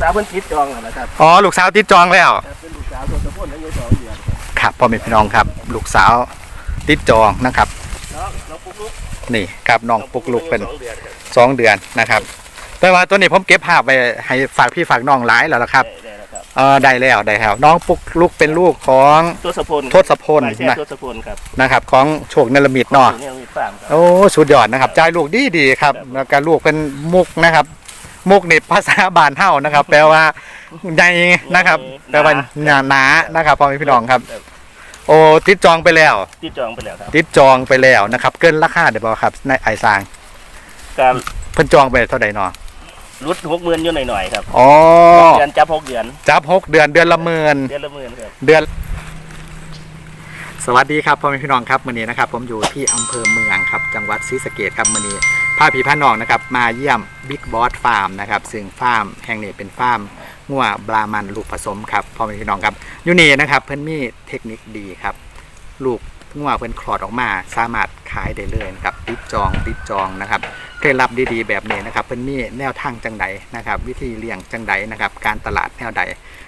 สาวเพิ่นคิดจองแล้วนะครับอ๋อลูกสาวติดจองแล้ว ครับเป็นลูกสาวตัวตะพุ่นอายุสองเดือนครับครับพ่อแม่พี่น้องครับ ลูกสาวติดจองนะครับ น้องน้องปุ๊กลุกนี่ครับน้องปุกลุกเป็นสองเดือนครับสองเดือนนะครับ แต่ว่าตัวนี้ผมเก็บภาพไปให้ฝากพี่ฝากน้องหลายแล้วล่ะครับได้ได้แล้วครับ เออได้แล้วได้แล้วน้องปุกลุกเป็นลูกของทศพลทศพลไม่ใช่นะทศพลครับนะครับ ของโชคนลมิตเนาะเนี่ยมีฟาร์มครับ โอ้สุดยอดนะครับจ่ายลูกดีดีๆครับครับแล้วก็ลูกเป็นมุกนะครับ มุกนี่ภาษาบานเฮานะครับ แปลว่าใหญ่นะครับ แปลว่าหนาหนานะครับพ่อแม่พี่น้องครับ โอ้ติดจองไปแล้วที่จองไปแล้วครับติดจองไปแล้วนะครับ เกินราคาเดี๋ยวบอกครับในไอซางการเพิ่นจองไปเท่าใดเนาะรุดหกหมื่นอยู่หน่อยๆครับอ๋อเดือนจับหกเดือนจับหกเดือนเดือนละหมื่นเดือนละหมื่นครับเดือนสวัสดีครับพ่อแม่พี่น้องครับมื้อนี้นะครับ ผมอยู่ที่อำเภอเมืองครับ จังหวัดศรีสะเกษครับมื้อนี้ พาพี่พาน้องนะครับมาเยี่ยมบิ๊กบอสฟาร์มนะครับซึ่งฟาร์มแห่งนี้เป็นฟาร์มงัวบรามันลูกผสมครับพ่อแม่พี่น้องครับยูนี่นะครับเพิ่นมีเทคนิคดีครับ ลูกงัวเพิ่นคลอดออกมา สามารถขายได้เลยนะครับติดจองติดจองนะครับเคล็ดลับดีๆแบบนี้นะครับ เพิ่นมีแนวทางจังใดนะครับ วิธีเลี้ยงจังใดนะครับ การตลาดแนวใด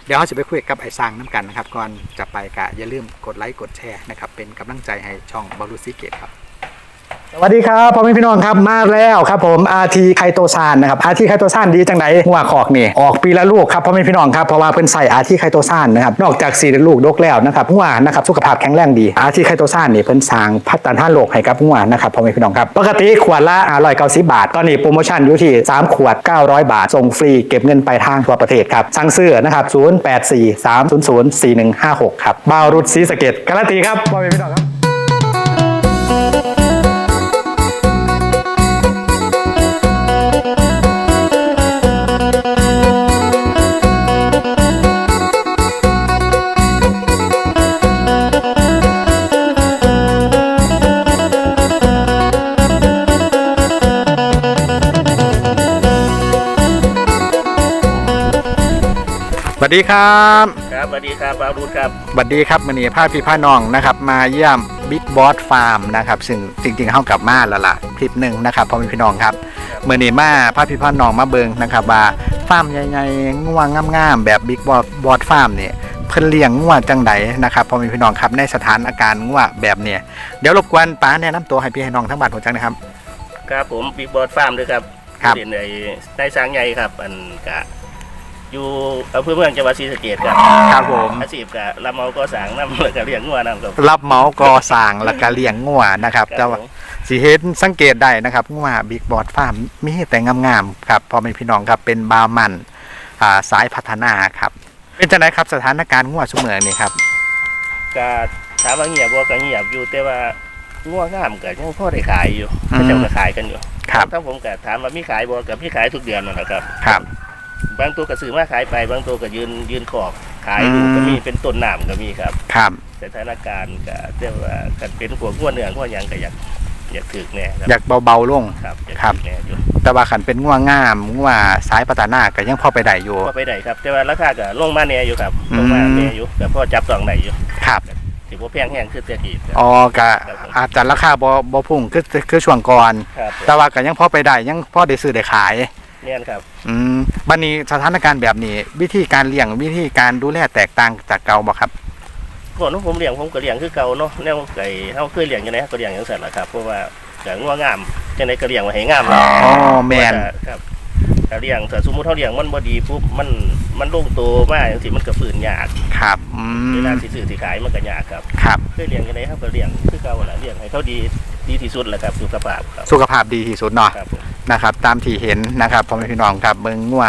เดี๋ยวเราจะไปคุยกับไอ้สร้างน้ำกันนะครับก่อนจะไปกะอย่าลืมกดไลค์กดแชร์นะครับเป็นกำลังใจให้ช่องบอลูซิเกตครับ สวัสดีครับพ่อแม่พี่น้องครับมาแล้วครับผมอาทีไคโตซานนะครับอาทีไคโตซานดีจังไดหัวขอกนี่ออกปีละลูกครับพ่อแม่พี่น้องครับเพราะว่าเพิ่นใส่อาทีไคโตซานนะครับนอกจากสีลูกดกแล้วนะครับหัวนะครับสุขภาพแข็งแรงดีอาทีไคโตซานนี่เพิ่นสร้างพัฒนาโลกให้กับหัวนะครับพ่อแม่พี่น้องครับปกติขวดละ190บาท ตอนนี้โปรโมชั่นอยู่ที่3ขวด900บาทส่งฟรีเก็บเงินปลายทางทั่วประเทศครับสั่งซื้อนะครับ0843004156ครับบาวรุดศรีสเกดการันตีครับพ่อแม่พี่น้องครับ ดีครับครับสวัสดีครับบาวรูดครับสวัสดีครับมันนี้พาพี่พาน้องนะครับ มาเยี่ยมบิ๊กบอสฟาร์มนะครับซึ่งจริงๆเข้ากลับมาแล้วล่ะคลิปหนึ่งนะครับพ่อแม่พี่น้องครับเมื่อนี้มาพาพี่พาน้องมาเบิงนะครับว่าฟาร์มใหญ่ๆง่วงงามๆแบบบิ๊กบอสบอสฟาร์มเนี่ยเพิ่นเลี้ยงง่วจังไดนะครับพ่อแม่พี่น้องครับในสถานอาการง่วแบบเนี่ยเดี๋ยวรบกวนป้าแนะนำตัวให้พี่ให้น้องทั้งบ้านหัวจังนะครับ ครับผมบิ๊กบอสฟาร์มด้วยครับครับเรียนในในสร้างใหญ่ครับอันกะ อยู่อำเภอเมืองจังหวัดศรีสะเกษครับครับผม อาชีพกะรับเหมาก็สร้างน้ำแล้วก็เลี้ยงงัวน้ำครับ รับเหมากอสร้างแล้วก็เลี้ยงง่วนะครับคแต่รับว่าผมสีเห็นสังเกตได้นะครับว่าบิ๊กบอสฟาร์มมีแต่งามๆครับพอเป็นพี่น้องครับเป็นบาร์มันอ่าสายพัฒนาครับ เป็นจังไดครับสถานการณ์งัวชุมเมืองนี่ครับกะถามว่าเงียบบ่ก็เงียบอยู่แต่ว่างัวงามก็ยังพอได้ขายอยู่อืมเขาเจ้าก็ขายกันอยู่ครับถ้าผมก็ถามว่ามีขายบ่ก็มีขายทุกเดือนนั่นแหละครับ ครับ บางตัวก็ซื้อมาขายไป บางตัวก็ยืนยืนขอบขายอืมอยู่ก็มีเป็นต้นน้ำก็มีครับครับ สถานการณ์ก็แต่ว่ากันเป็นพวกงัวเนื้องัวหยังก็อยากอยากถึกแน่ครับอยากเบาๆลง ครับอยากครับ ถึกแน่อยู่แต่ว่าขันเป็นงัวงามงัวสายพัฒนาก็ยังพอไปได้อยู่ ก็ไปได้ครับ แต่ว่าราคาก็ลงมาแน่อยู่ครับอืมลงมาแน่อยู่แต่พอจับต้องได้อยู่ครับถือว่าแพงแห้งคือเสียทีครับ อ๋อก็ครับผม อาจจะราคาบ่บ่พุ่งคือคือช่วงก่อน ครับแต่ว่าก็ยังพอไปได้ยังพอได้ซื้อได้ขาย เนี่ยครับอืมบัดนี้สถานการณ์แบบนี้ วิธีการเลี้ยงวิธีการดูแลแตกต่างจากเก่าบ่ครับก่อนที่ผมเลี้ยงผมก็เลี้ยงคือเก่าเนาะแนวไก่เฮาเคยเลี้ยงจังได๋ก็เลี้ยงจังซั่นล่ะครับเพราะว่าก็งัวงามจังได๋ก็เลี้ยงไว้ให้งามล่ะอ๋อแมนครับถ้าเลี้ยงถ้าสมมุติเฮาเลี้ยงมันบ่ดีปุ๊บมันมันลงโตมาจังซี่มันก็ฟื้นยากครับอืเวมลาสิซื้อสิขายมันก็ยากครับครับเคยเลี้ยงจังได๋เฮาก็เลี้ยงคือเก่าล่ะเลี้ยงให้เขาดีดีที่สุดแหละครับสุขภาพครับสุขภาพดีที่สุดเนาะครับผม นะครับ ตามที่เห็นนะครับพ่อแม่พี่น้องครับเมืองงัว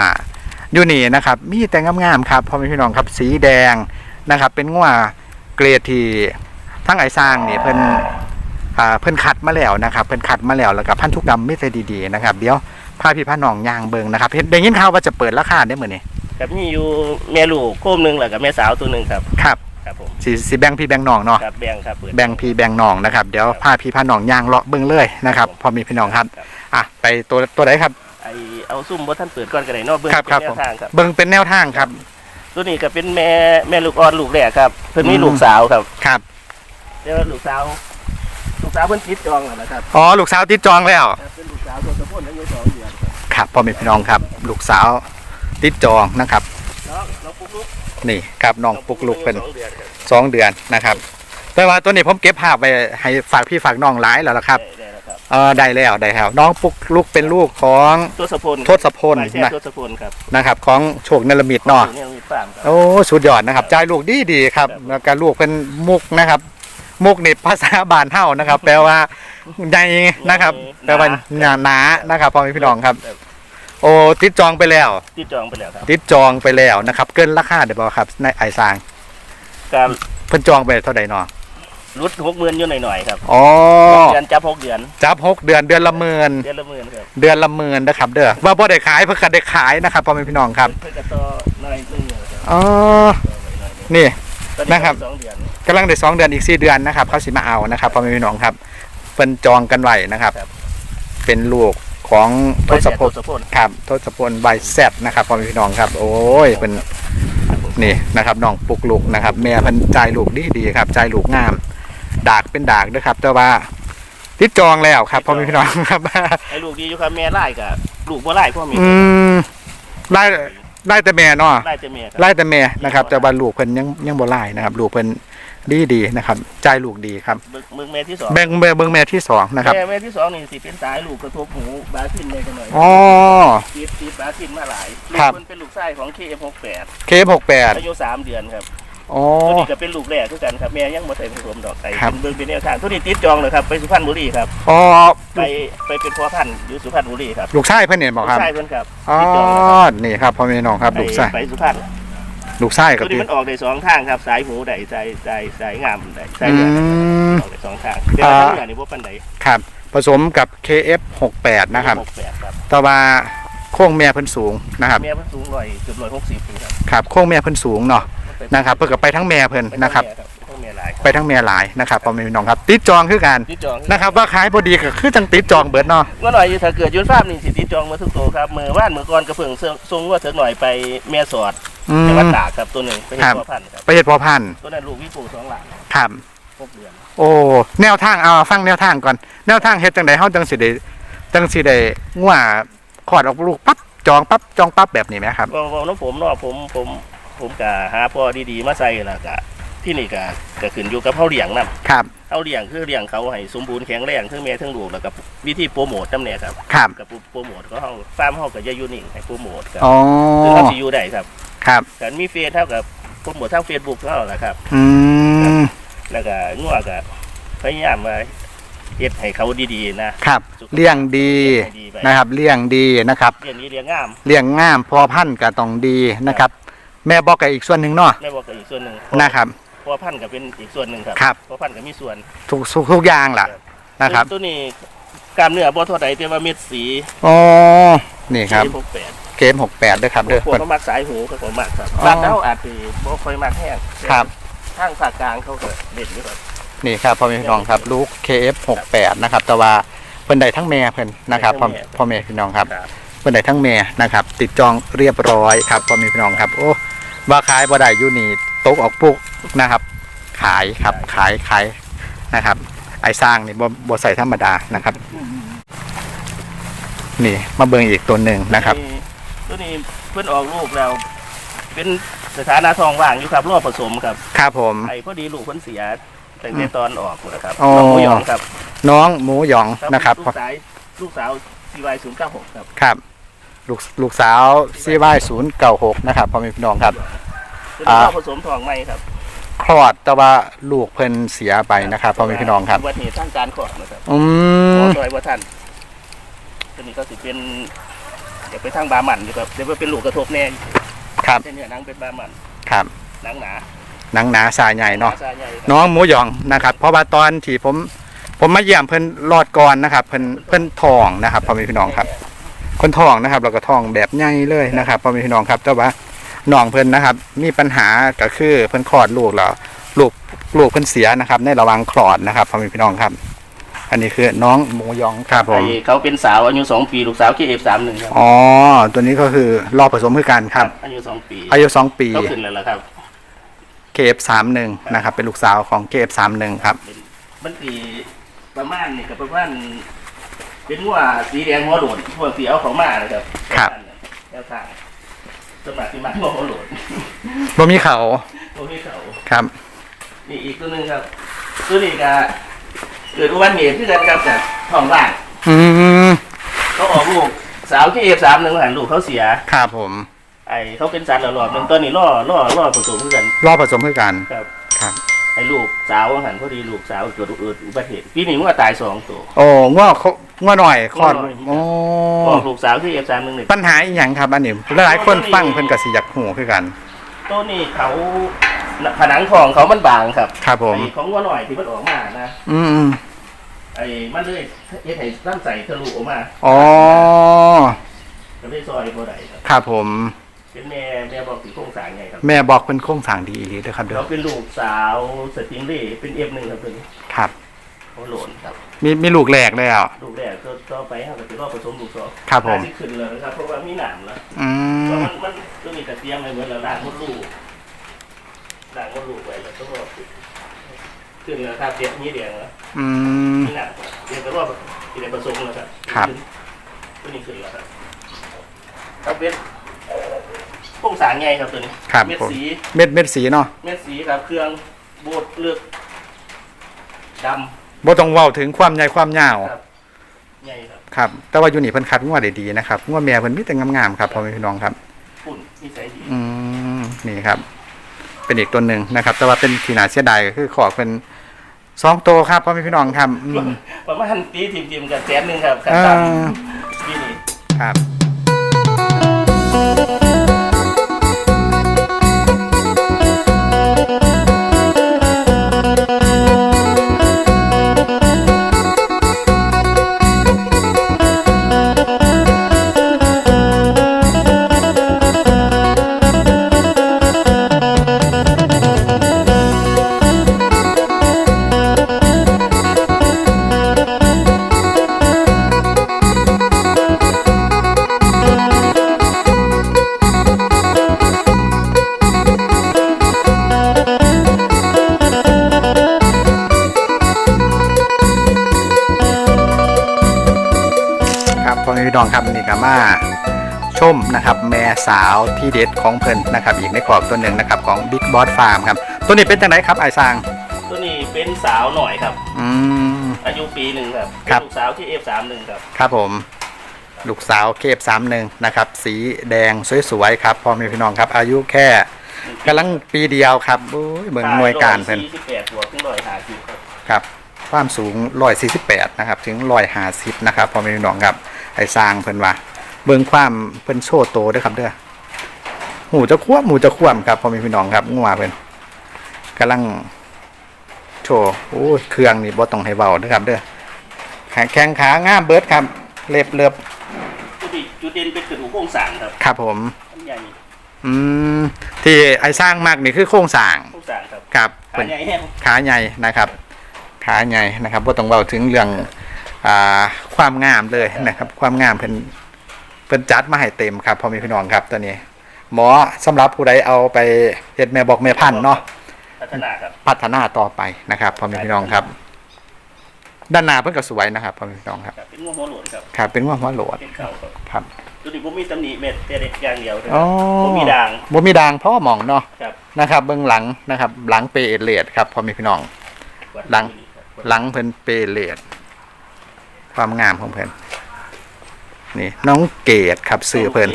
อยู่นี่นะครับ มีแต่งามๆครับพ่อแม่พี่น้องครับสีแดงนะครับ เป็นงัวเกรดที่ทั้งไอ้สร้างนี่เพิ่นอ่าเพิ่นคัดมาแล้วนะครับเพิ่นคัดมาแล้วแล้วกับพันธุกรรมไม่ใช่ดีๆนะครับเดี๋ยวพาพี่พาน้องย่างเบิงนะครับเห็นได้ยินข่าวว่าจะเปิดราคาได้เหมือนนี่ครับมีอยู่แม่ลูกโคมหนึงแล้วก็แม่สาวตัวหนึงครับครับ ครับผมสีสีแบ่งพี่แบ่งน้องเนาะครับแบ่งครับเปิดแบ่งพี่แบ่งน้องนะครับเดี๋ยวพาพี่พาน้องย่างเลาะเบิงเลยนะครับพอมีพี่น้องครับอะไปตัวตัวไหนครับไอเอาซุ่มบ่ท่านเปิดก่อนก็ได้เนาะเบิ่งครับครับเป็นแนวทางครับเบิงเป็นแนวทางครับ ตัวนี้ก็เป็นแม่แม่ลูกอ่อนลูกแรกครับ เพิ่นมีอืมลูกสาวครับครับแต่ว่าลูกสาวลูกสาวเพิ่นคิดจองแล้วนะครับอ๋อลูกสาวติดจองแล้วครับเป็นลูกสาวตัวตะพุ่นอายุสองเดือนครับครับพ่อแม่พี่น้องครับ ลูกสาวติดจองนะครับ น้องน้องปุ๊กลุก นี่ครับน้องปุกลุกเป็นสองเดือนครับสองเดือนนะครับ แต่ว่าตัวนี้ผมเก็บภาพไปให้ฝากพี่ฝากน้องหลายแล้วล่ะครับได้ได้แล้วครับเออได้แล้วได้แล้วน้องปุกลุกเป็นลูกของทศพลทศพลหมายแท้นะทศพลครับนะครับ ของโชคนรมิตเนาะเนี่ยมีฟาร์มครับโอ้สุดยอดนะครับจ่ายลูกดีดีๆครับครับแล้วก็ลูกเป็นมุกนะครับ มุกนี่ภาษาบานเท่านะครับ แปลว่าใหญ่นะครับ แปลว่าหนาหนานะครับพ่อแม่พี่น้องครับ โอ้ติดจองไปแล้ว ที่จองไปแล้วครับติดจองไปแล้วนะครับ เกินราคาเดี๋ยวบอกครับในไอซางการเพิ่นจองไปเท่าใดเนาะรุดหกหมื่นอยู่หน่อยๆครับอ๋อเดือนจับหกเดือนจับหกเดือนเดือนละหมื่นเดือนละหมื่นครับเดือนละหมื่นนะครับ เด้อว่าบ่ได้ขายเพิ่นก็ได้ขายนะครับพ่อแม่พี่น้องครับเพื่อกระต่อหน่อยนึงครับอ๋อนี่ ตอนนะครับ สองเดือน กำลังได้สองเดือนอีกสี่เดือนนะครับเขาสิมาเอานะครับพ่อแม่พี่น้องครับเพิ่นจองกันไว้นะครับเป็นลูก ของทศพลทศพลครับทศพลใบแซดนะครับพ่อแม่พี่น้องครับ โอ้ยเป็นนี่นะครับน้องปุกลูกนะครับ แม่เพิ่นจ่ายลูกดีดีๆครับจ่ายลูกงาม ดากเป็นดากด้วยครับ แต่ว่าติดจองแล้วครับพ่อแม่พี่น้องครับไอ้ลูกดีอยู่ครับแม่ไล่กับลูกบ่ไล่พ่อมีอืมไล่ไล่แต่แม่เนาะไล่แต่แม่ครับไล่แต่แม่นะครับ แต่ว่าลูกเพิ่นยังยังบ่ไล่นะครับ ลูกเพิ่น ดีดีๆนะครับจ่ายลูกดีครับมึงมึงแม่ที่สองแบ่งแบ่งเบิ่งแม่ที่สองนะครับแม่แม่ที่สองนี่สิเป็นสายลูกกระทบหูบาซินเลยกันหน่อยอ๋อตีดตีดบาซินมาหลายลูครักบมันเป็นลูกไส้ของ KF68 เคฟหกแปดอายุสามเดือนครับอ๋อตัวนี้ก็เป็นลูกแรกคือกันครับแม่ยังบ่ใส่ผสมดอกไก่ครับเป็นเบิ่งเป็นแนวทางตัวนี้ติดจองเลยครับไปสุพรรณบุรีครับอ๋อไปไปเป็นพ่อพันธุ์อยู่สุพรรณบุรีครับลูกชายเพิ่นเนี่ยบอกครับใช่เพิ่นครับอ๋อติดจองเลยครับนี่ครับพ่อแม่น้องครับไปลูกชายไปสุพรรณ ลูกชายคตัรับวนี้พี่ มันออกได้สองทางครับสายหูได้สายสายสายงามได้สายอืเลือดมออกได้สองทางเดี๋ยวทางเหนือนี่บ่ปานใดครับ ผสมกับ KF 68นะครับ68ครับแต่ว่าโค้งแม่เพิ่นสูงนะครับแม่เพิ่นสูงร้อยเกือบ160ปีครับครับโค้งแม่เพิ่นสูงเนาะนะครับเพิ่นก็ไปทั้งแม่เพิ่นนะครับต้องแม่ห ลายไปทั้งแม่หลายนะครับพ่อแม่พี่น้องครับ ติดจองคือกันติดจองนะครับ ว่าขายบ่ดีก็คือจังติดจองเบิดเนาะ เมื่อหน่อยถ้าเกิดยุนฟาร์มนี่สิติดจองมาทุกตัวครับมือว่านมือก่อนกระเพิ่งส่งว่าเถิงหน่อยไปแม่สอดอืจังหวัดมตากครับตัวหนึ่งไปเห็นครับ พ่อพันธุ์ครับไปเฮ็ดพอพันธุ์ตัวนั้นลูกวิปูสองหลังครับหกเดือนโอ้แนวทางเอาฟังแนวทางก่อน แนวทางเฮ็ดจังไดเฮาจังสิได้จังสิได้งัวขอดออกลูกปั๊บจองปั๊บจองปั๊บแบบนี้ไหมครับว่าว่าน้องผมเนาะผมผมผมกะหาพ่อดีๆมาใส่และกะ ที่นี่กะกะขึ้นอยู่กับเฮาเลี้ยงนํครับเฮาเลี้ยงคือเลี้ยงเขาให้สมบูรณ์แข็งแรงทั้งแม่ทั้งลูกแล้วก็วิธีโปรโมทนำเนี่ยครับครับกับโปรโมทก็เฮาฟาร์มเฮาก็จะอยู่นิ่งให้โปรโมทครับอ๋อซึ่งเขาสิอยู่ได้ครับ ครับกันมีเฟซเท่ากับโปรโมททาง Facebook เท่านั้นแหละครับ อืมแล้วก็งัวก็พยายามมาเฮ็ดให้เขาดีๆนะครับเลี้ยงดีนะครับเลี้ยงดีนะครับเรื่องนี้เลี้ยงงามเลี้ยงงามพอพันธุ์ก็ต้องดีนะครับ แม่บอกกับอีกส่วนหนึ่งเนาะแม่บอกกับอีกส่วนหนึ่งนะครับเพราะว่าพันธุ์ก็เป็นอีกส่วนหนึ่งครับครับเพราะพันธุ์ก็มีส่วน ทุกทุกทุกอย่างล่ะนะครับตัวนี้กล้ามเนื้อบ่เท่าใดแต่ว่าเม็ดสีอ๋อนี่ครับหกแปดเกม68ด้วยครับเด้อ พวกเขามักสายหูเขาก็มักครับอ๋อบ้านเราอาจจะบ่ค่อยมักแห้งครับ ทางภาคกลางเขาก็เด่นอยู่ครับ นี่ครับพ่อแม่พี่น้องครับลูก KF68 นะครับแต่ว่าเพิ่นได้ทั้งแม่เพิ่นนะครับพ่อพ่อแม่พี่น้องครับครับเพิ่นได้ทั้งแม่นะครับ ติดจองเรียบร้อยครับพ่อแม่พี่น้องครับ โอ้ว่าขายบ่ได้อยู่นี่ ตกออกปุกนะครับ ขายครับขายขายนะครับ ไอ้สร้างนี่บ่บ่ใส่ธรรมดานะครับ นี่มาเบิ่งอีกตัวหนึ่งนะครับ ตัวนี้เพิ่นออกลูกแล้ว เป็นสถานะทองว่างอยู่ครับรอบผสมครับครับผมไอ้พอดีลูกเพิ่นเสียตั้งแต่ตอนออกนะครับอ๋อน้องหมูหยองครับ น้องหมูหยองนะครับลูกสาวลูกสาว CY 096ครับครับลูกลูกสาวซีวายศูนย์เก้าหกนะครับพ่อแม่พี่น้องครับ ตัวนี้รอบผสมทองไหมครับคลอดแต่ว่าลูกเพิ่นเสียไปนะครับพ่อแม่พี่น้องครับอุบัติเหตุทางการคลอดนะครับอืขอมซอยว่าท่านตัวนี้ก็สิเป็นเดี๋ยวไปทางบาหมันอยู่ครับเดี๋ยวไปเป็นลูกกระทบแน่ครับเส้นเนื้อหนังเป็นบาหมันครับหนังหนาหนังหนาสายใหญ่เนาะซใหญ่ครับน้องหมูหยองนะครับ เพราะว่าตอนที่ผม ผมมาเยี่ยมเพิ่นรอดก่อนนะครับเพิ่นเพิ่นทองนะครับพ่อแม่พี่น้องครับเพิ่นทองนะครับ แล้วก็ทองแบบใหญ่เลยนะครับพ่อแม่พี่น้องครับแต่ว่า น้องเพิ่นนะครับ มีปัญหาก็คือเพิ่นคลอดลูกแล้วลูกลูกเพิ่นเสียนะครับ ในระหว่างคลอดนะครับพ่อแม่พี่น้องครับ อันนี้คือน้องหมูหยองครับผมไอ้เขาเป็นสาวอายุสองปีลูกสาว KF31 ครับอ๋อตัวนี้ก็คือรอบผสมคือกันครับ อายุสองปีอายุสองปีเขาขึ้นแล้วล่ะครับเกฟสามหนึ่งนะครับ เป็นลูกสาวของเกฟสามหนึ่งครับเป็นมันสีประมาณนี่กับประมาณเป็นงัวสีแดงหัวโดดพวกสีเอาเขามานะครับครับแนวทาง สมัครที่มาหัวโหลดบ่มีเขาพวกนี้เขาครับ นี่อีกตัวหนึงครับ ตัวนี้ก็เกิดอุบัติเหตุที่กันครับจากท้องว่างอืมเขาออกลูกสาวที่เอฟสามหนึ่งหันลูกเขาเสีย ครับผม ไอเขาเป็นสัตว์หลอดหนึ่งตัวนี้ล่อล่อล่อผสมกันรอบผสมคือกัน ครับ ครับ ไอลูกสาวหันพอดีลูกสาวเกิดอุบัติเหตุปีนี้มันก็ตายสองตัว โอ้ง้อเขา ง้อหน่อยคลอดง้อหน่อย โอ้ออกลูกสาวที่เอฟสามหนึ่งหนึ่งปัญหาอีหยังครับอันนี้หลายๆคนฟังเพิ่นก็สิอยากหูคือกัน ตัวนี้เขาผนังของเขามันบางครับครับผม ไอ้ของวัวหน่อยที่มันออกมานะอืมไอ้มันเลยเฮ็ดให้ลำใส่ทะลุออกมาอ๋อก็เลยซอยบ่ได้ครับครับผม เป็นแม่แม่บอกถึงโครงสร้างไงครับแม่บอกเป็นโครงสร้างดีอีหลีเด้อครับเด้อเขาเป็นลูกสาวสติงเล่เป็นเอฟหนึ่งครับตัวนี้ ครับ เขาโหลนครับมีมีลูกแรกแล้วลูกแรกก็ต่อไปเขาก็จะรอบผสมลูกสองครับผม น่าสิขึ้นเลยครับเพราะว่ามีหนามแล้วอืเพราะมมันมันก็มีแต่เตรียมไว้เหมือนเราล้างมดลูกล้างมดลูกไว้แล้วก็รอบขึ้นแล้วครับเจ็บนี้เดียงแล้วอืม มีหนามเดี๋ยวก็รอบที่ได้ผสมแล้วครับครับขึ้นตัวนี้ขึ้นแล้วครับครับเป็นโครงสร้างไงครับตัวนี้ครับเม็ดผมสี เม็ดเม็ดสีเนาะเม็ดสีครับเครื่องโบดเลือกด บ่ต้องเว้าถึงความใหญ่ความยาวำครับใหญ่ครับครับ แต่ว่าอยู่นี่เพิ่นคัดงัวได้ดีนะครับงัวแม่เพิ่นมีแต่งามๆครับพ่อแม่พี่น้องครับ ปุ่นนิสัยดีอืมนี่ครับ เป็นอีกตัวหนึ่งนะครับ แต่ว่าเป็นที่น่าเสียดายก็คือขอกเป็นสองตัวครับพ่อแม่พี่น้องครับอืมประมาณตีทีมทีมๆกันแสนหนึ่งครับขั้นอ่าต่ำปีนี้ ครับ พ่อแม่พี่น้องครับนี่ก็มาชมนะครับแม่สาวที่เด็ดของเพิ่นนะครับอีกในขอบตัวหนึ่งนะครับของ Big Boss Farm ครับตัวนี้เป็นจังไดครับไอซาง ตัวนี้เป็นสาวหน่อยครับ อืม อายุปีหนึ่งครับครับเป็นลูกสาวที่เอฟสามหนึ่งครับ ครับผม ลูกสาวเคฟสามหนึ่งนะครับ สีแดงสวยๆครับพ่อแม่พี่น้องครับ อายุแค่กำลังปีเดียวครับโอ้ยเบิ่งหน่วยการเพิ่น สี่สิบแปดบวกขึ้นร้อยห้าสิบครับครับความสูง 148 นะครับ ถึง 150 นะครับพอแม่พี่น้องครับ ไอ้สร้างเพิ่นว่า เบิ่งความเพิ่นโชว์โตเด้วยครับเด้อหูจะควบหมูจะควมครับพอแม่พี่น้องครับงัวเพิ่นกำลังโชว์โอ้ยเครื่องนี่บ่ต้องให้เว้าเด้อครับเด้อแข้งแข้งขางามเบิดครับ เล็บเลือบจุดเด่นจุดเด่นเป็นกระดูกโครงสร้างครับ ครับผมอันใหญ่อืมที่ไอ้สร้างมากนี่คือโครงสร้างโครงสร้างครับครับขาเพิ่นใหญ่แห้งขาใหญ่นะครับ ขาใหญ่นะครับว่าต้องเบาถึงเรื่อง อ่าความงามเลยนะครับ ความงามเป็นเป็นจัดมาให้เต็มครับพ่อแม่พี่น้องครับตัวนี้ หมอสำหรับผู้ใดเอาไปเฮ็ดแม่บอกแม่พันธุ์เนาะพัฒนาครับพัฒนาต่อไปนะครับพ่อแม่พี่น้องครับ ด้านหน้าเพิ่นก็สวยนะครับพ่อแม่พี่น้องครับครับเป็นงวหัวโหลนครับครับเป็นว่าหัวโหลดเป็นเข่าครับครับตัวนี้ผมมีตำหนิเม็ดแต่เด็กอย่างเดียวเลยอ๋อผมมีด่างบ่มีด่างเพราะว่าหมองเนาะครับนะครับ เบื้องหลังนะครับ หลังเปเอเลดครับพ่อแม่พี่น้อง หลังหลังเพิ่นเปเลด ความงามของเพิ่นนี่น้องเกดครับซื้อเพิ่น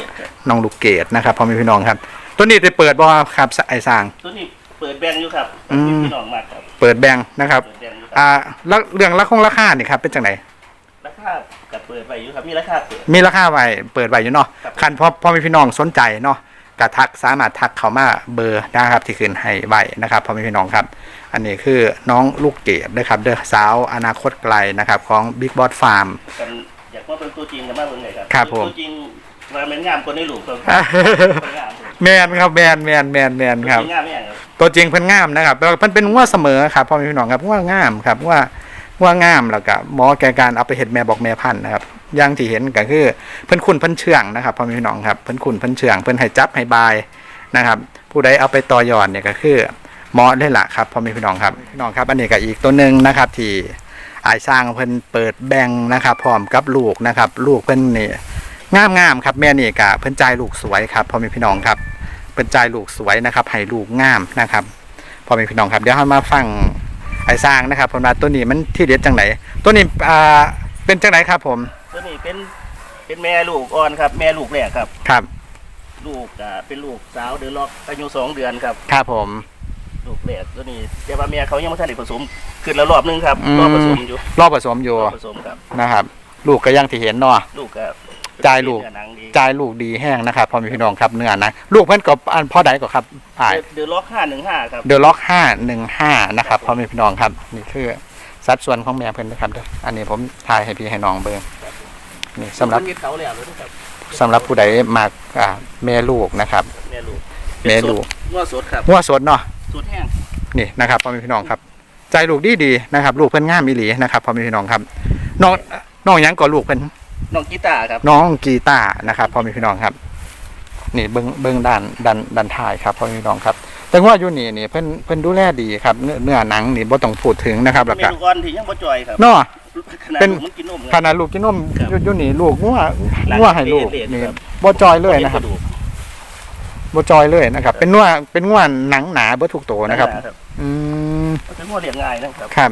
น้องลูกเกดนะครับพ่อแม่พี่น้องครับ ตัวนี้ได้เปิดบ่ครับไอ้สร้าง ตัวนี้เปิดแบงค์อยู่ครับอืมพี่น้องมากครับเปิดแบงค์นะครับเปิดแบงค์อยู่ครับอ่าแล้วเรื่องราคงราคานี่ครับเป็นจังไดราคากับเปิดไปอยู่ครับมีราคาเปิดมีราคาไว้เปิดไว้อยู่เนาะครับคันพ่อพ่อแม่พี่น้องสนใจเนาะกระทักสามารถทักเข้ามาเบอร์นะครับที่ขึ้นให้ไว้นะครับพ่อแม่พี่น้องครับ อันนี้คือน้องลูกเกดนะครับเด้อสาวอนาคตไกลนะครับของ Big Boss Farm กันอยากว่าเป็นตัวจริงกันมากเป็นไงครับครับผม ตัวจริงมาเป็นงามคนในหลุมครับคนงามครับแมนครับแมนแมนแมนแมนครับตัวจงงามไม่อย่างครับตัวจริงเพิ่นงามนะครับแล้วเพิ่นเป็นว่าเสมอครับพ่อแม่พี่น้องครับว่างามครับว่าว่างามแล้วก็หมอแก่การเอาไปเฮ็ดแม่บอกแม่พันธุ์นะครับอย่างที่เห็นก็คือเพิ่นคุณเพิ่นเชื่องนะครับพ่อแม่พี่น้องครับเพิ่นคุณเพิ่นเชื่องเพิ่นให้จับให้บายนะครับ ผู้ใดเอาไปต่อยอดเนี่ยก็คือ เหมาะเลยล่ะครับพ่อแม่พี่น้องครับพี่น้องครับอันนี้ก็อีกตัวหนึ่งนะครับที่อายสร้างเพิ่นเปิดแบ่งนะครับพร้อมกับลูกนะครับ ลูกเพิ่นนี่งามงามครับแม่นี่กะเพิ่นใจายลูกสวยครับพ่อแม่พี่น้องครับเพิ่นใจายลูกสวยนะครับให้ลูกงามนะครับพ่อแม่พี่น้องครับเดี๋ยวเรามาฟังไอ้สร้างนะครับผมว่าตัวนี้มันที่เด็ดจังไหนตัวนี้อ่าเป็นจังไหนครับผมตัวนี้เป็นเป็นแม่ลูกอ่อนครับ แม่ลูกแรกครับครับ ลูกอ่าเป็นลูกสาวเดือนล็อกอายุสองเดือนครับครับผม ลูกแรกตัวนี้แต่ว่าแม่เขายังไม่ทันได้ผสมขึ้นแล้วรอบนึงครับอืม รอบผสมอยู่รอบผสมอยู่รอบผสมครับ นะครับ ลูกก็ยังที่เห็นเนาะ ลูกก็จ่ายลูก เนื้อหนังดีจ่ายลูกดีแห้งนะครับพ่อแม่พี่น้องครับเนื้อนะลูกเพิ่นก็อันพ่อใดก็ครับอ่าเดือนล็อกห้าหนึ่งห้าครับ เดอะล็อกห้าหนึ่งห้านะครับพ่อแม่พี่น้องครับ นี่คือสัดส่วนของแม่เพิ่นนะครับเด้ออันนี้ผมถ่ายให้พี่ให้น้องเบิ่งนี่สำหรับมันมีเขาแล้วเลยนะครับสำหรับผู้ใดมากอ่าแม่ลูกนะครับ แม่ลูกแม่ลูกง้อสดครับหัวสดเนาะ สดแห้งนี่นะครับพ่อแม่พี่น้องครับ ใจลูกดีดีๆนะครับ ลูกเพิ่นงามอีหลีนะครับพ่อแม่พี่น้องครับน้องน้องหยังก่อลูกเพิ่นน้องกีตาร์ครับ น้องกีตาร์นะครับพ่อแม่พี่น้องครับ นี่เบิ้งเบิ้งด้านด้านด้านท้ายครับพ่อแม่พี่น้องครับ แต่ว่าอยู่นี่นี่เพิ่นเพิ่นดูแลดีครับเนื้อเนื้อหนังนี่บ่ต้องพูดถึงนะครับแล้วแม่ก็ลูกอ่อนที่ยังบ่จ่อยครับเนาะขนาดเป็นลูกมันกินนมขนาดลูกกินนมครับอยู่อยู่นี่ลูกงัวหลังงัวให้ลูกเละๆนี่ครับบ่จอยเลยนะครับกดูก บ่จอยเลยนะครับ เป็นงัวเป็นงัวหนังหนาเบ่ทุกตัวนะครับครับอืมมันเป็นง้อเลี้ยงง่ายนะครับครับ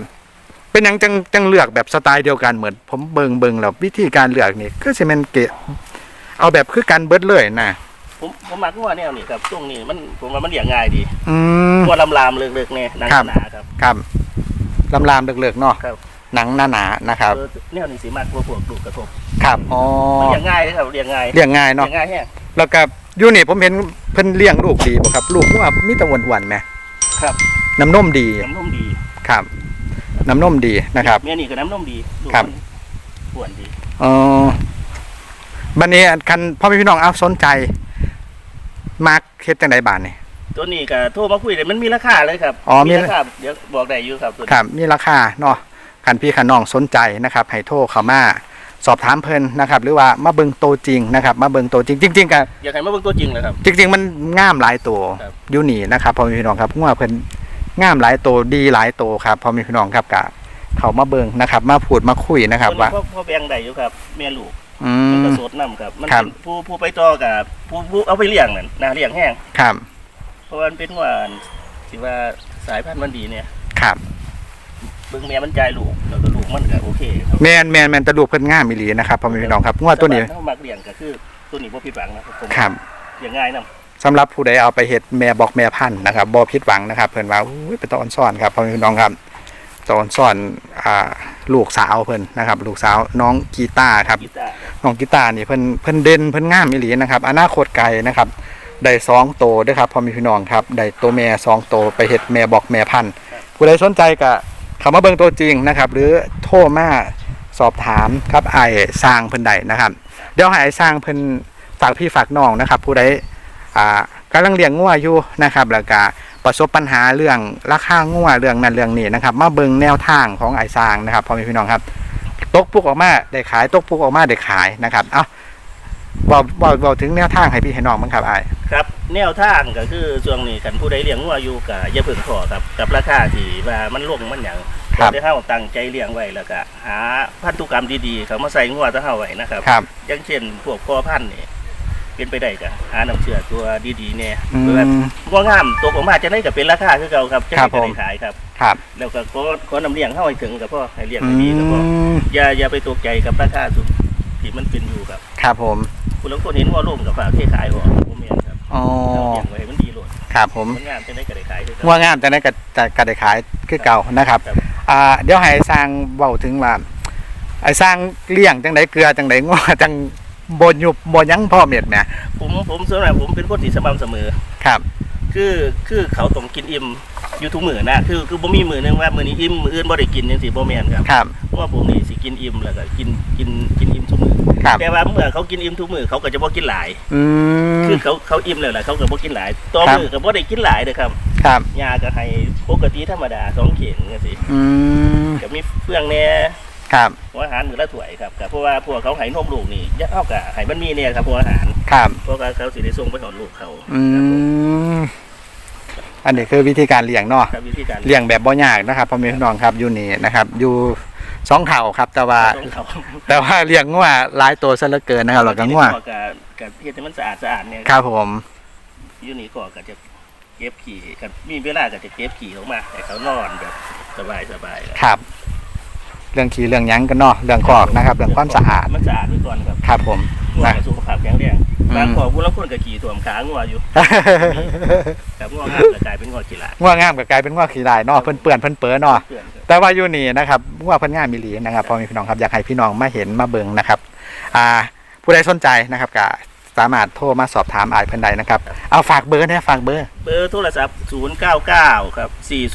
เป็นหยังจังจังเลือกแบบสไตล์เดียวกันเหมือน ผมเบิงเบิงแล้ววิธีการเลือกนี่ก็สิแม่นเกะเอาแบบคือกันเบิดเลยนะผมผมมักง้อแนวนี้ครับช่วงนี้มันผมว่ามันเลี้ยงง่ายดี อืมง้อลำลามๆเลิกๆเนี่ยหนังครับหนาครับครับลำลามเลือกๆเนาะครับหนังหนาๆนะครับเออแนวนี้สิมากกว่าพวกลูกกระทบครับอ๋อมันเลี้ยงง่ายเลยครับเลี้ยงง่ายเลี้ยงง่ายเนาะเลี้ยงง่ายแห้งแล้วก็ อยู่นี่ผมเห็นเพิ่นเลี้ยงลูกดีบ่ครับ ลูกว่ามีแต่อ้วนๆไหมครับน้ำนมดีน้ำนมดีครับ น้ำนมดีนะครับแม่นี่ก็น้ำนมดีลูกครับ มันอ้วนดี เออบัดนี้คันพ่อแม่พี่น้องเอาสนใจมักเฮ็ดจังไดบาดนี่ ตัวนี้ก็โทรมาคุยเลยมันมีราคาเลยครับอ๋อมี ราคาเดี๋ยวบอกได้อยู่ครับตัวนี้ ครับมีราคาเนาะคันพี่คันน้องสนใจนะครับให้โทรเข้ามา สอบถามเพิ่นนะครับ หรือว่ามาเบิ่งโตวจริงนะครับ มาเบิ่งโตวจริงจริงๆก็อยากให้มาเบิ่งตัวจริงเลยครับ จริงๆมันงามหลายตัวครับ อยู่นี่นะครับพ่อแม่พี่น้องครับงัวเพิ่นงามหลายตัวดีหลายตัวครับพ่อแม่พี่น้องครับกะเขามาเบิ่งนะครับ มาพูดมาคุยนะครับตัวว่าพ่อพ่อแบ่งได้อยู่ครับแม่ลูกอืมันมก็สดน้ำครับ มันครับ เป็นผู้ผู้ไปต่อกับผู้ผู้เอาไปเลี้ยงนั่นนะเลี้ยงแห้งครับเพราะว่ามันเป็นว่าสิว่าสายพันธุ์มันดีเนี่ย ครับเบิ่งแม่มันจ่ายลูกแล้วก็ลูกมันก็โอเคครับแมนแมนแมนตะลูกเพิ่นงามอีหลีนะครับพ่อแม่พี่น้องครับงัวตัวนี้เฮามักเลี้ยงก็คือตัวนี้บ่ผิดหวังนะครับผมครับ เลี้ยงง่ายนํสำหรับผู้ใดเอาไปเฮ็ดแม่บอกแม่พันธุ์นะครับบ่ผิดหวังนะครับ เพิ่นว่าอุ้ยเป็นตะออนซ่อนครับพ่อแม่พี่น้องครับตะออนซ่อนอ่าลูกสาวเพิ่นนะครับ ลูกสาวน้องกีตาร์ครับ กีตาร์น้องกีตาร์นี่เพิ่นเพิ่นเด่นเพิ่นงามอีหลีนะครับอนาคตไกลนะครับได้สองโตเด้วยครับพ่อแม่พี่น้องครับได้ตัวแม่สองโตไปเฮ็ดแม่บอกแม่พันธุ์ผู้ใดสนใจก็ เข้ามาเบิ่งตัวจริงนะครับ หรือโทรมาสอบถามครับไอ้สร้างเพิ่นใดนะครับ เดี๋ยวให้ไอ้สร้างเพิ่นฝากพี่ฝากน้องนะครับ ผู้ใดอ่ากำลังเลี้ยงงัวอยู่นะครับแล้วก็ประสบปัญหาเรื่องราคางัวเรื่องนั้นเรื่องนี้นะครับ มาเบิ่งแนวทางของไอ้สร้างนะครับพ่อแม่พี่น้องครับ ตกปุกออกมาได้ขายตกปุกออกมาได้ขายนะครับ เอ้า บอกบอกบอกถึงแนวทางให้พี่ให้น้องมั้งครับไอ้ายครับ แนวทางก็คือช่วงนี้คันผู้ใดเลี้ยงงัวอยู่ก็อย่าเพิ่งขอครับกับราคาที่ว่ามันลงมันหยังครับได้เฮาตั้งใจเลี้ยงไว้แล้วก็หาพันธุกรรมดีๆเขามาใส่งัวตะเฮาไว้นะครับ ครับ อย่างเช่นพวกพ่อพันธุ์นี่เป็นไปได้ก็หาน้ำเชื่อตัวดีๆเนี่ยอืเพื่อมว่างามตัวออกมาจะได้กับเป็นราคาคือเก่าครับจะครัได้บก็ผมได้ขายครับ ครับแล้วก็ขอขอนำเลี้ยงเข้าให้ถึงกับพ่อให้เลี้ยงอืให้ดีกับพ่อมอย่าอย่าไปตกใจกับราคาสุดที่มันเป็นอยู่ครับ ครับผม คุณลังคนเห็นว่าล่มกับฝากเทขายออกผมเองครับอ๋อเราเลี้ยงไว้ให้มันดีโลดครับผมมันงามจะได้ก็ได้ขายคือเก่างัวงามจะได้กระจะกระได้ขายคือเก่านะครับครับ อ่าเดี๋ยวให้สร้างเว้าถึงว่าไอ้สร้างเลี้ยงจังไดเกลือจังไดงัวจังบ่ยุบบ่ยั้งพ่อเม็ดแหมผมผมส่วนใหญ่ผมเป็นคนที่สม่ำเสมอ ครับ คือคือเขาต้องกินอิ่มอยู่ทุกมื้อนะคือคือบ่มีมื้อหนึงว่ามื้อนี้อิ่มมื้ออื่นบ่ได้กินจังซี่บ่แม่นครับครับ เพราะว่าผมนี่สิกินอิ่มแล้วก็กินกินกินอิ่มทุกมื้อครับแต่ว่าเมื่อเขากินอิ่มทุกมื้อเขาก็จะบ่กินหลาย อืม คือเขาเขาอิ่มแล้วแหละเขาก็บ่กินหลายต่อครับ มื้อก็บ่ได้กินหลายเด้อครับครับ ยาก็ให้ปกติธรรมดาสองเข่งจังซี่อืม ก็มีเฟืองแหน่ครับ หัวอาหารมื้อละถ้วยครับก็เพราะว่าพวกเขาให้นมลูกนี่อย่าเอาก็ให้มันมีเนี่ยครับหัวอาหารครับ เพราะว่าเขาสิได้ส่งไปหอนลูกเขา อืครับผมม อันนี้คือวิธีการเลี้ยงเนาะครับวิธีการเลี้ยงแบบบ่ยากนะครับพ่อแม่พี่น้องครับอยู่นี่นะครับอยู่สองเท่าครับ แต่ว่าต้องเขาแต่ว่าเลี้ยงงัวหลายตัวซะเหลือเกินนะครับแล้วก็งัวกับกับเฮ็ดให้มันสะอาดสะอาดเนี่ยครับผมอยู่นี่ก็ก็จะเก็บขี่กับมีเวลาก็จะเก็บขี่ออกมาให้เขานอนแบบสบายสบายๆครับ เรื่องขี้เรื่องหยั้งกันเนาะเรื่องคอกนะครับ เรื่องความสะอาดมันสะอาดไว้ก่อนครับครับผมงัวนะกับสุขภาพแข็งแรงอืมบางขอกผู้ละคนกับขี่ถ่วมขางัวอยู่กับงัวงามก็กลายเป็นงัวกีฬาง่วงงามกับกลายเป็นง่วงขี้ลายเนาะเพิ่นเปื่อนเพิ่นเปื้อเนาะ เพื่อนครับ แต่ว่าอยู่นี่นะครับง่วงเพิ่นงามมีหลีนะครับพ่อแม่พี่น้องครับอยากให้พี่น้องมาเห็นมาเบิ่งนะครับ อ่า ผู้ใดสนใจนะครับก็ สามารถโทรมาสอบถามอายเพิ่นใดนะครับ เอาฝากเบอร์นะฝากเบอร์ เบอร์โทรศัพท์ 099 ครับ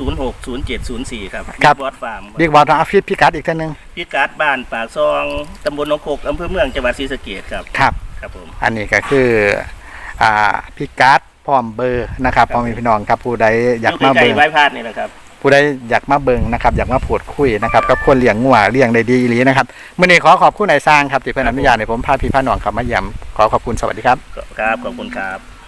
406 0704 ครับครับบอสฟาร์มบิ๊กบอลต้องเอาฟิตพิกัดอีกท่านหนึงพิกัดบ้านปากซอง ตำบลหนองโคกอำเภอเมือง จังหวัดศรีสะเกษครับ ครับ ครับผม อันนี้ก็คืออ่าพิกัดพร้อมเบอร์นะครับพ่อแม่พี่น้องครับผู้ใดอยากอยู่มาใกล้เบิ่งๆไว้พาดนี่นะครับ ผู้ใดอยากมาเบิงนะครับ อยากมาพูดคุยนะครับกับคนเลี้ยงงัวเลี้ยงได้ดีอีหลีนะครับมื่อนี้ขอขอบคุณนายสร้างครับที่เพิ่นอนุญาตให้ผมพาพี่พาน้องครับมาเยี่ยมขอขอบคุณสวัสดีครับ ครับขอบคุณครับ